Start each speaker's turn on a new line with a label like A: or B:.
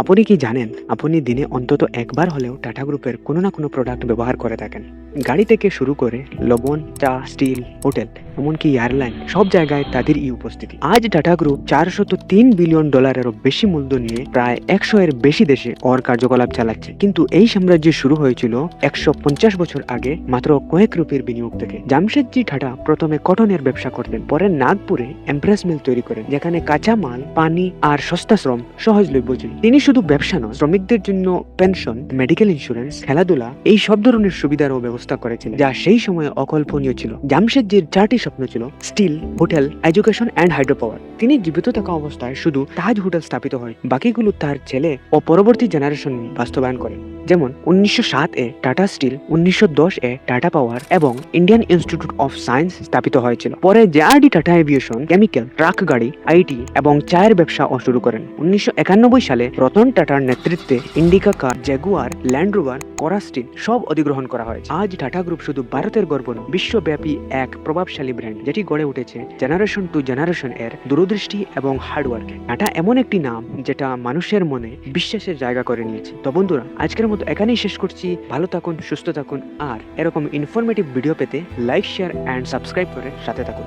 A: আপনি কি জানেন, আপনি দিনে অন্তত একবার হলেও টাটা গ্রুপের কোনো না কোনো প্রোডাক্ট ব্যবহার করে থাকেন। গাড়ি থেকে শুরু করে লবণ চা, স্টিল, হোটেল, এমনকি এয়ারলাইন, সব জায়গায় তাদের ই উপস্থিতি। আজ টাটা গ্রুপ চারশত তিন বিলিয়ন ডলারেরও বেশি মূল্য নিয়ে প্রায় একশো এর বেশি দেশে অর কার্যকলাপ চালাচ্ছে। কিন্তু এই সাম্রাজ্য শুরু হয়েছিল একশো পঞ্চাশ বছর আগে, মাত্র কয়েক রুপির বিনিয়োগ থেকে। জামশেদজি টাটা প্রথমে কটনের ব্যবসা করতেন, পরে নাগপুরে এমপ্রেস মিল তৈরি করেন, যেখানে কাঁচা মাল পানি আর সস্তা শ্রম সহজলভ্য ছিল। তিনি শুধু ব্যবসা নয়, শ্রমিকদের জন্য পেনশন, মেডিকেল ইন্স্যুরেন্স, খেলাধুলা, এই সব ধরনের সুবিধারও ব্যবস্থা করেছিলেন। যা সেই সময়ে অকল্পনীয় ছিল। জামশেদজির চারটি স্বপ্ন ছিল, steel, hotel, education and hydro power তিনি জীবিত থাকা অবস্থায় শুধু তাজ হোটেল স্থাপিত হয়, বাকিগুলো তার ছেলে ও পরবর্তী জেনারেশন বাস্তবায়ন করেন। যেমন উনিশশো সাত এ টাটা স্টিল, উনিশশো দশ এ টাটা পাওয়ার এবং ইন্ডিয়ান ইনস্টিটিউট অফ সায়েন্স স্থাপিত হয়েছিল। পরে JRD Tata aviation, chemical, truck গাড়ি, আইটি এবং চায়ের ব্যবসা শুরু করেন। উনিশশো একানব্বই সালে রতন টাটার নেতৃত্বে Indica car, Jaguar, Land Rover, করা স্টিল সব অধিগ্রহণ করা হয়েছে। আজ টাটা গ্রুপ শুধু ভারতের গর্ব নয়, বিশ্বব্যাপী এক প্রভাবশালী ব্র্যান্ড যেটি গড়ে উঠেছে জেনারেশন টু জেনারেশন এর দূরদৃষ্টি এবং হার্ডওয়ার্কে টাটা এমন একটি নাম যেটা মানুষের মনে বিশ্বাসের জায়গা করে নিয়েছে। তো বন্ধুরা, আজকের মতো এখানেই শেষ করছি। ভালো থাকুন, সুস্থ থাকুন। আর এরকম ইনফরমেটিভ ভিডিও পেতে লাইক শেয়ার অ্যান্ড সাবস্ক্রাইব করে সাথে থাকুন।